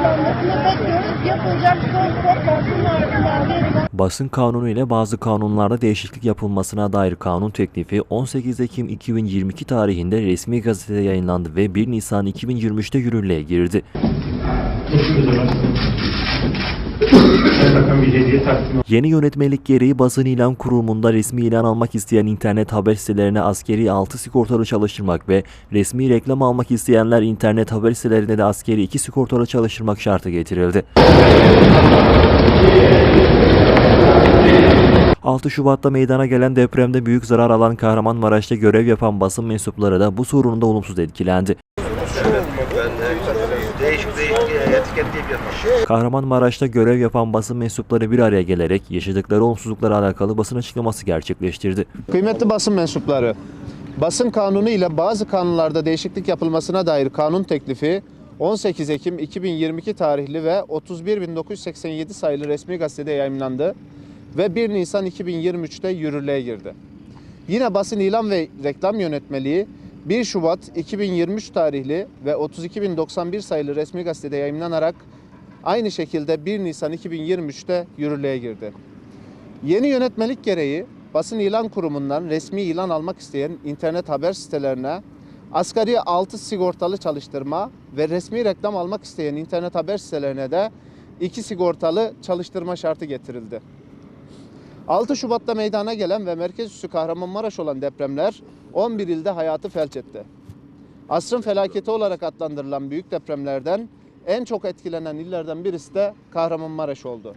uygulanmasını bekliyoruz. Yapılacak son toplantının ardından verilen Basın kanunu ile bazı kanunlarda değişiklik yapılmasına dair kanun teklifi 18 Ekim 2022 tarihinde resmi gazetede yayınlandı ve 1 Nisan 2023'te yürürlüğe girdi. Geçiyoruz o Yeni yönetmelik gereği basın ilan kurumunda resmi ilan almak isteyen internet haber sitelerine askeri 6 sigortalı çalıştırmak ve resmi reklam almak isteyenler internet haber sitelerine de askeri 2 sigortalı çalıştırmak şartı getirildi. 6 Şubat'ta meydana gelen depremde büyük zarar alan Kahramanmaraş'ta görev yapan basın mensupları da bu sorunda olumsuz etkilendi. Kahramanmaraş'ta görev yapan basın mensupları bir araya gelerek yaşadıkları olumsuzluklarla alakalı basın açıklaması gerçekleştirdi. Kıymetli basın mensupları, basın kanunu ile bazı kanunlarda değişiklik yapılmasına dair kanun teklifi 18 Ekim 2022 tarihli ve 31.987 sayılı resmi gazetede yayımlandı ve 1 Nisan 2023'te yürürlüğe girdi. Yine basın ilan ve reklam yönetmeliği 1 Şubat 2023 tarihli ve 32.091 sayılı resmi gazetede yayımlanarak aynı şekilde 1 Nisan 2023'te yürürlüğe girdi. Yeni yönetmelik gereği basın ilan kurumundan resmi ilan almak isteyen internet haber sitelerine asgari 6 sigortalı çalıştırma ve resmi reklam almak isteyen internet haber sitelerine de 2 sigortalı çalıştırma şartı getirildi. 6 Şubat'ta meydana gelen ve merkez üssü Kahramanmaraş olan depremler 11 ilde hayatı felç etti. Asrın felaketi olarak adlandırılan büyük depremlerden en çok etkilenen illerden birisi de Kahramanmaraş oldu.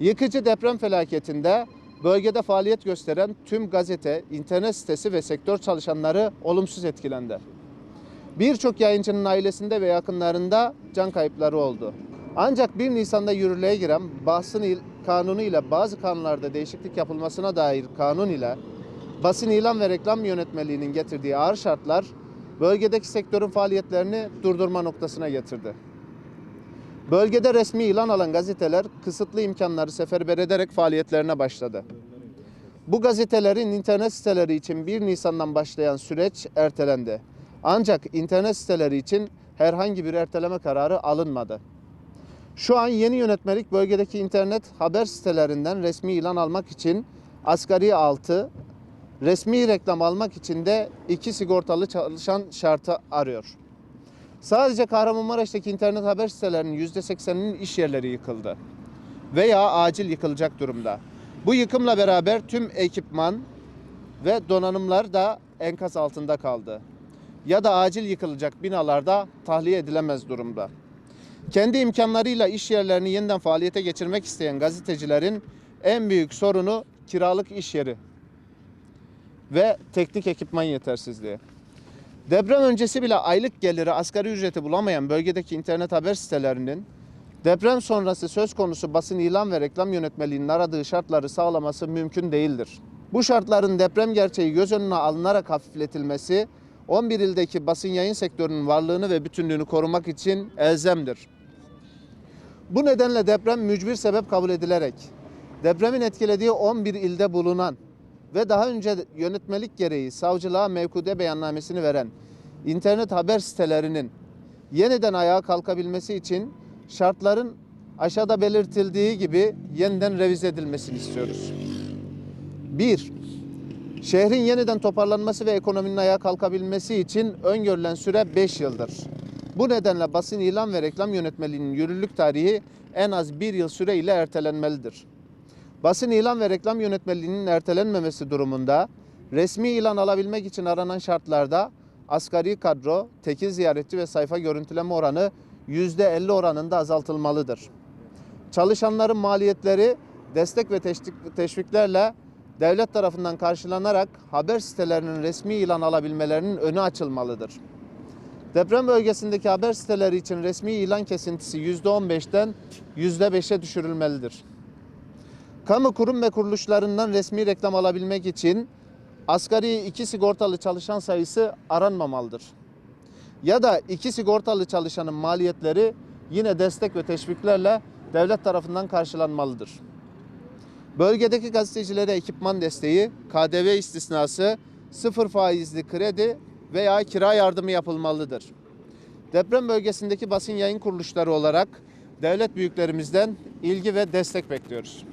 Yıkıcı deprem felaketinde bölgede faaliyet gösteren tüm gazete, internet sitesi ve sektör çalışanları olumsuz etkilendi. Birçok yayıncının ailesinde ve yakınlarında can kayıpları oldu. Ancak 1 Nisan'da yürürlüğe giren basın kanunu ile bazı kanunlarda değişiklik yapılmasına dair kanun ile basın ilan ve reklam yönetmeliğinin getirdiği ağır şartlar bölgedeki sektörün faaliyetlerini durdurma noktasına getirdi. Bölgede resmi ilan alan gazeteler kısıtlı imkanları seferber ederek faaliyetlerine başladı. Bu gazetelerin internet siteleri için 1 Nisan'dan başlayan süreç ertelendi. Ancak internet siteleri için herhangi bir erteleme kararı alınmadı. Şu an yeni yönetmelik bölgedeki internet haber sitelerinden resmi ilan almak için asgari 6, resmi reklam almak için de 2 sigortalı çalışan şartı arıyor. Sadece Kahramanmaraş'taki internet haber sitelerinin %80'inin iş yerleri yıkıldı veya acil yıkılacak durumda. Bu yıkımla beraber tüm ekipman ve donanımlar da enkaz altında kaldı. Ya da acil yıkılacak binalarda tahliye edilemez durumda. Kendi imkanlarıyla iş yerlerini yeniden faaliyete geçirmek isteyen gazetecilerin en büyük sorunu kiralık iş yeri ve teknik ekipman yetersizliği. Deprem öncesi bile aylık geliri asgari ücreti bulamayan bölgedeki internet haber sitelerinin deprem sonrası söz konusu basın ilan ve reklam yönetmeliğinin aradığı şartları sağlaması mümkün değildir. Bu şartların deprem gerçeği göz önüne alınarak hafifletilmesi 11 ildeki basın yayın sektörünün varlığını ve bütünlüğünü korumak için elzemdir. Bu nedenle deprem mücbir sebep kabul edilerek depremin etkilediği 11 ilde bulunan ve daha önce yönetmelik gereği savcılığa mevkude beyannamesini veren internet haber sitelerinin yeniden ayağa kalkabilmesi için şartların aşağıda belirtildiği gibi yeniden revize edilmesini istiyoruz. 1. Şehrin yeniden toparlanması ve ekonominin ayağa kalkabilmesi için öngörülen süre 5 yıldır. Bu nedenle basın ilan ve reklam yönetmeliğinin yürürlük tarihi en az 1 yıl süre ile ertelenmelidir. Basın ilan ve reklam yönetmeliğinin ertelenmemesi durumunda resmi ilan alabilmek için aranan şartlarda asgari kadro, tekil ziyaretçi ve sayfa görüntüleme oranı %50 oranında azaltılmalıdır. Çalışanların maliyetleri destek ve teşvik- teşviklerle devlet tarafından karşılanarak haber sitelerinin resmi ilan alabilmelerinin önü açılmalıdır. Deprem bölgesindeki haber siteleri için resmi ilan kesintisi %15'ten %5'e düşürülmelidir. Kamu kurum ve kuruluşlarından resmi reklam alabilmek için asgari iki sigortalı çalışan sayısı aranmamalıdır. Ya da iki sigortalı çalışanın maliyetleri yine destek ve teşviklerle devlet tarafından karşılanmalıdır. Bölgedeki gazetecilere ekipman desteği, KDV istisnası, sıfır faizli kredi veya kira yardımı yapılmalıdır. Deprem bölgesindeki basın yayın kuruluşları olarak devlet büyüklerimizden ilgi ve destek bekliyoruz.